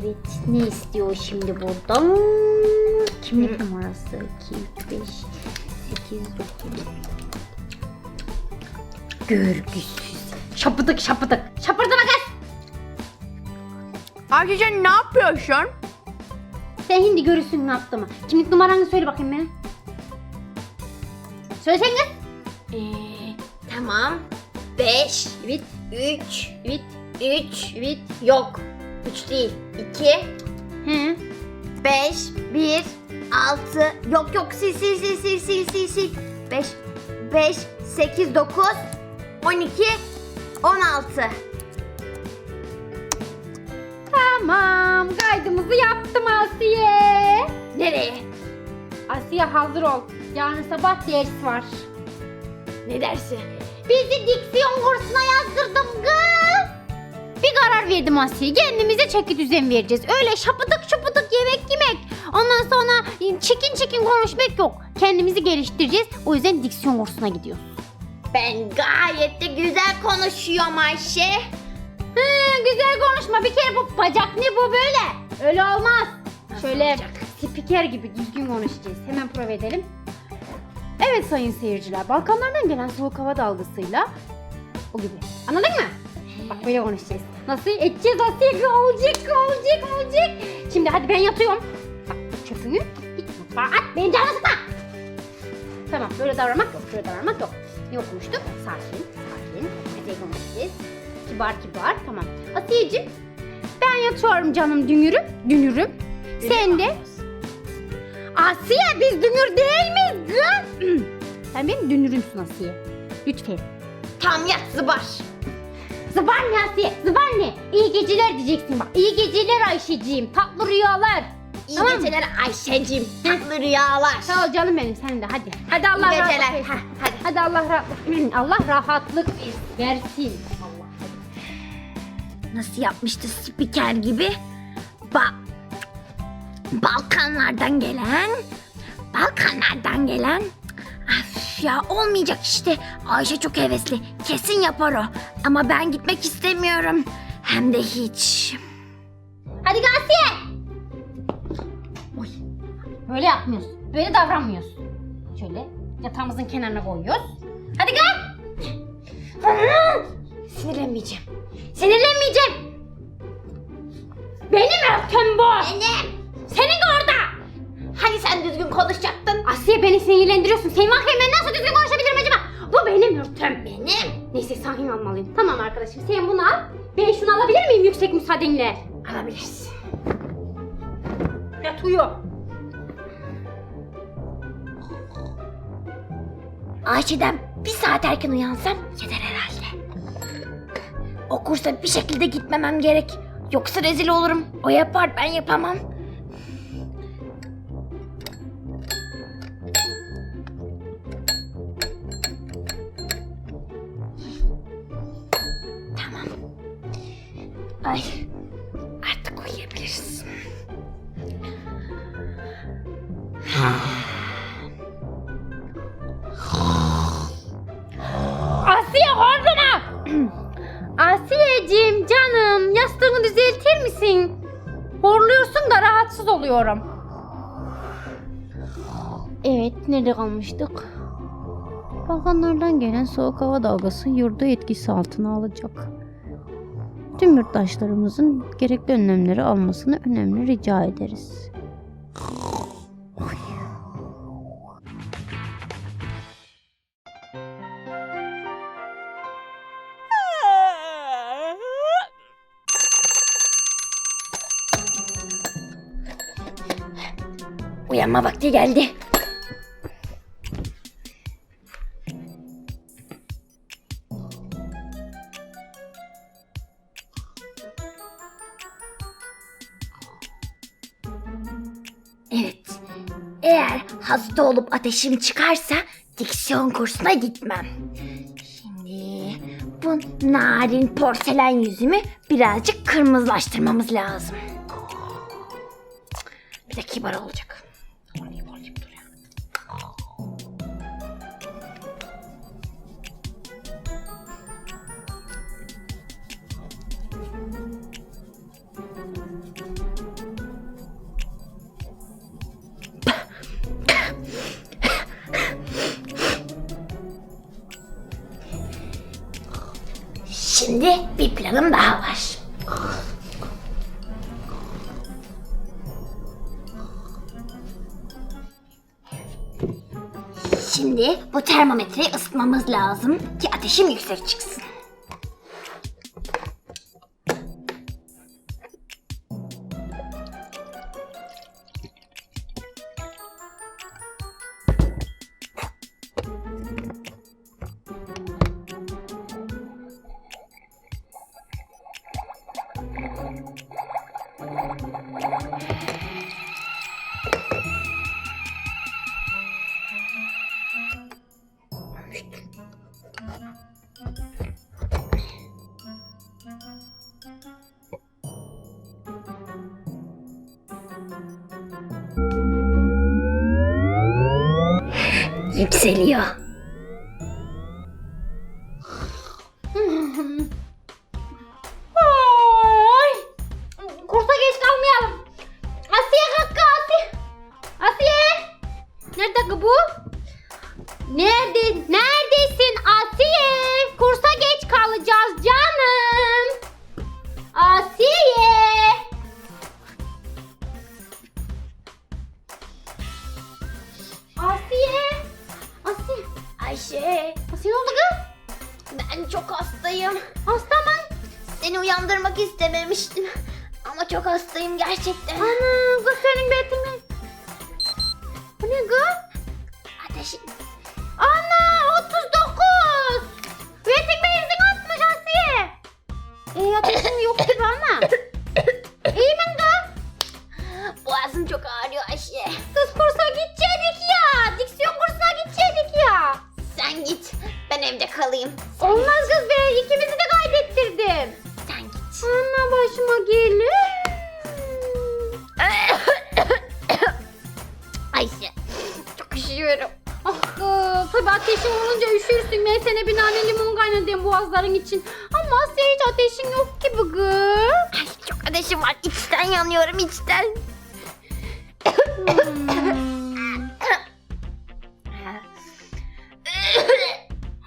Evet ne istiyor şimdi buradan? Kimlik numarası 2, 5, 8, 9. Görgüsüz. Şapıdık şapıdık. Şapırdama kız. Ayşe sen ne yapıyorsun? Sen şimdi görürsün ne yaptığımı. Kimlik numaranı söyle bakayım bana. Söylesene kız. Ee, tamam. 5, Evet. 3, Evet. 3, Evet. yok. 3 değil. 2, He. 5, 1, 6, yok yok sil sil sil sil sil sil sil. 5, 5, 8, 9, 12, 16. Tamam. Kaydımızı yaptım Asiye. Nereye? Asiye hazır ol. Yarın sabah ders var. Ne dersi? Bizi diksiyon kursuna yazdırdım kız. Karar verdim Asiye. Kendimize çeki düzen vereceğiz. Öyle şapıdık şapıdık yemek yemek. Ondan sonra çekin çekin konuşmak yok. Kendimizi geliştireceğiz. O yüzden diksiyon kursuna gidiyoruz. Ben gayet de güzel konuşuyorum Ayşe. Hı, güzel konuşma. Bir kere bu bacak ne bu böyle? Öyle olmaz. Şöyle olacak? spiker gibi düzgün konuşacağız. Hemen prova edelim. Evet sayın seyirciler. Balkanlardan gelen soğuk hava dalgasıyla o gibi. Anladın mı? Bak böyle konuşacağız. Nasıl edeceğiz Asiye? Olacak, olacak, olacak. Şimdi hadi ben yatıyorum. Bak çöpünü git mutfağa at. Beni canına sıkma. Tamam böyle davranmak yok. Böyle davranmak yok. Ne okumuştuk? Sakin, sakin. Güzel konuşacağız. Kibar kibar. Tamam. Asiyeciğim ben yatıyorum canım dünürüm. Dünürüm. Sen de. Asiye biz dünür değil miyiz? Sen benim dünürümsün Asiye. Lütfen. Tam yat zıbar. Zıbar ne Asiye? Zıbar ne? İyi geceler diyeceksin bak. İyi geceler Ayşeciğim. Tatlı rüyalar. İyi Tamam geceler Ayşe'cim. Tatlı rüyalar. Sağ ol canım benim sen de hadi. Hadi Allah İyi geceler. rahatlık versin. Ha, hadi. Hadi Allah rahatlık Allah rahatlık versin. Allah. Nasıl yapmıştı spiker gibi? Ba Balkanlardan gelen Balkanlardan gelen Af ya olmayacak işte. Ayşe çok hevesli. Kesin yapar o. Ama ben gitmek istemiyorum. Hem de hiç. Hadi gel Asiye. Oy. Böyle yapmıyoruz. Böyle davranmıyoruz. Şöyle yatağımızın kenarına koyuyoruz. Hadi gel. Sinirlenmeyeceğim. Sinirlenmeyeceğim. Arkadaşım sen bunu al. Ben şunu alabilir miyim yüksek müsaadenle? Alabilirsin. Yat uyu. Ayşe'den bir saat erken uyansam yeter herhalde. O kursa bir şekilde gitmemem gerek. Yoksa rezil olurum. O yapar ben yapamam. Ay artık uyuyabiliriz. Asiye horlama. Asiyeciğim canım yastığını düzeltir misin? Horluyorsun da rahatsız oluyorum. Evet nerede kalmıştık? Balkanlardan gelen soğuk hava dalgası yurdu etkisi altına alacak. Tüm yurttaşlarımızın gerekli önlemleri almasını önemli rica ederiz. Uyanma vakti geldi. Hasta olup ateşim çıkarsa diksiyon kursuna gitmem. Şimdi bu narin porselen yüzümü birazcık kırmızılaştırmamız lazım. Bir de kibar olacak. Planım daha var. Şimdi bu termometreyi ısıtmamız lazım ki ateşim yüksek çıksın. Yükseliyor. uyandırmak istememiştim. Ama çok hastayım gerçekten. Ana kız senin betin mi? Bu ne kız? Ateşim. Ana 39. Betin benzin atmış Asiye. E ateşim yok gibi ama. İyi mi kız? Boğazım çok ağrıyor Ayşe. Kız kursa gidecektik ya. Diksiyon kursuna gidecektik ya. Sen git, ben evde kalayım. Olmaz kız be ikimizi de kaybettirdim. Ana başıma gelir. Ayşe, çok üşüyorum. Ah kız tabii ateşin olunca üşürsün. Ben sana bir nane limon kaynadım boğazların için. Ama Asya hiç ateşin yok gibi kız. Ay çok ateşim var. İçten yanıyorum içten.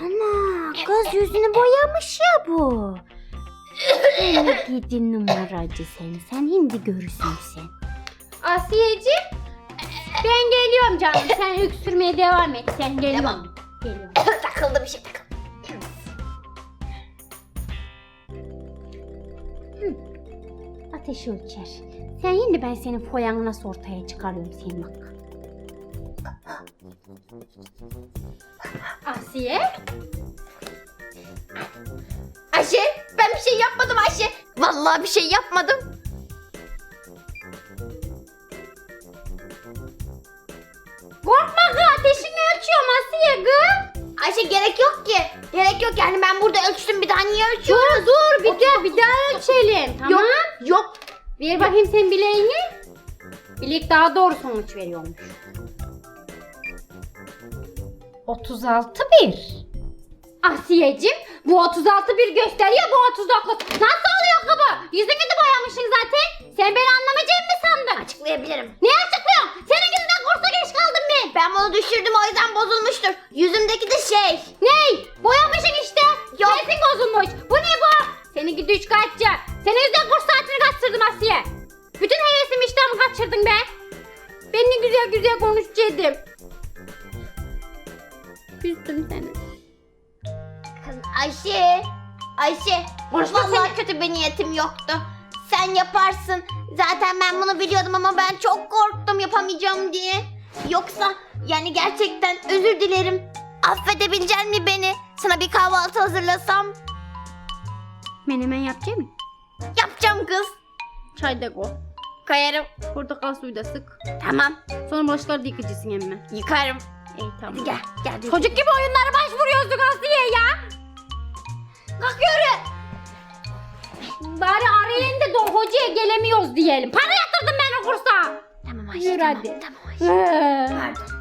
Ana kız yüzünü boyamış ya bu. Gidi numaracı sen. Sen hindi görürsün sen. Asiyeciğim ben geliyorum canım. Sen öksürmeye devam et. Sen geliyorum. Tamam. Geliyorum. takıldı bir şey takıldı. Ateşi ölçer. Sen şimdi ben senin foyanı nasıl ortaya çıkarıyorum senin bak. Asiye? Ayşe, ben bir şey yapmadım Ayşe. Vallahi bir şey yapmadım. Korkma kız ateşini ölçüyorum Asiye kız. Ayşe gerek yok ki. Gerek yok yani ben burada ölçtüm bir daha niye Dur ölçüyoruz? dur bir daha bir daha ölçelim. Tamam. Yok, yok. Ver bakayım sen bileğini. Bilek daha doğru sonuç veriyormuş. 36 bir. Asiyeciğim bu 36 bir gösteriyor bu 39. Nasıl oluyor ki bu? Yüzünü de boyamışsın zaten. Sen beni anlamayacağını mı sandın? Açıklayabilirim. Ne açıklıyorsun? Senin yüzünden kursa geç kaldım ben. Ben bunu düşürdüm o yüzden bozulmuştur. Yüzümdeki de şey. Ney? Boyamışsın işte. Yok. Sesin bozulmuş. Bu ne bu? Seninki üç kaçça. Senin yüzünden kurs saatini kaçırdım Asiye. Bütün hevesimi iştahımı kaçırdın be. Ben ne güzel güzel konuşacaktım. Üzdüm seni. Ayşe. Ayşe. Konuşma Vallahi seni. kötü bir niyetim yoktu. Sen yaparsın. Zaten ben bunu biliyordum ama ben çok korktum yapamayacağım diye. Yoksa yani gerçekten özür dilerim. Affedebilecek mi beni? Sana bir kahvaltı hazırlasam. Menemen yapacak mı? Yapacağım kız. Çay da koy. Koyarım. Portakal suyu da sık. Tamam. Sonra bulaşıkları da yıkacaksın emme. Yıkarım. İyi tamam. Gel. Gel. Çocuk gibi oyunlara başvuruyorsun Asiye ya. Kalk yürü. Bari arayın da do- hocaya gelemiyoruz diyelim. Para yatırdım ben o kursa. Tamam Ayşe. Yürü tamam. hadi. Tamam Ayşe. Ee. Pardon.